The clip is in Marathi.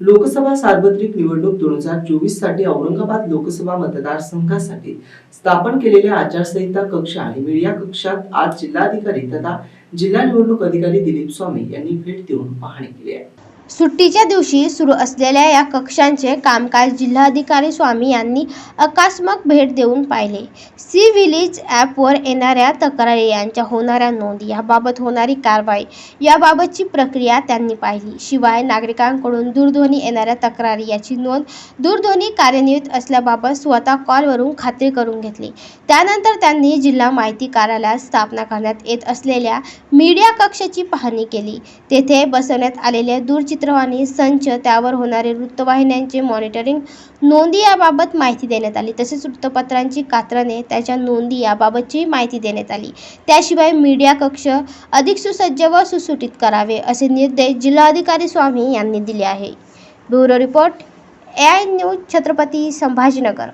लोकसभा सार्वत्रिक निवडणूक दोन हजार चोवीससाठी औरंगाबाद लोकसभा मतदारसंघासाठी स्थापन केलेल्या आचारसंहिता कक्ष आणि मीडिया कक्षात आज जिल्हाधिकारी तथा जिल्हा निवडणूक अधिकारी दिलीप स्वामी यांनी भेट देऊन पाहणी केली आहे. सुट्टीच्या दिवशी सुरू असलेल्या या कक्षांचे कामकाज जिल्हाधिकारी स्वामी यांनी अकस्मात भेट देऊन पाहिले. सी विलेज ॲपवर येणाऱ्या तक्रारी यांच्या होणाऱ्या नोंदी याबाबत होणारी कारवाई याबाबतची प्रक्रिया त्यांनी पाहिली. शिवाय नागरिकांकडून दूरध्वनी येणाऱ्या तक्रारी याची नोंद दूरध्वनी कार्यान्वित असल्याबाबत स्वतः कॉलवरून खात्री करून घेतली. त्यानंतर त्यांनी जिल्हा माहिती कार्यालयात स्थापना करण्यात येत असलेल्या मीडिया कक्षाची पाहणी केली. तेथे बसवण्यात आलेले दूरचित्रवाणी संच त्यावर होणारे वृत्तवाहिन्यांचे मॉनिटरिंग नोंदी याबाबत माहिती देण्यात आली. तसेच वृत्तपत्रांची कात्रणे त्याच्या नोंदी याबाबतची माहिती देण्यात आली. त्याशिवाय मीडिया कक्ष अधिक सुसज्ज व सुसूटित करावे असे निर्देश जिल्हाधिकारी स्वामी यांनी दिले आहे bureau report A I news Chhatrapati Sambhajinagar.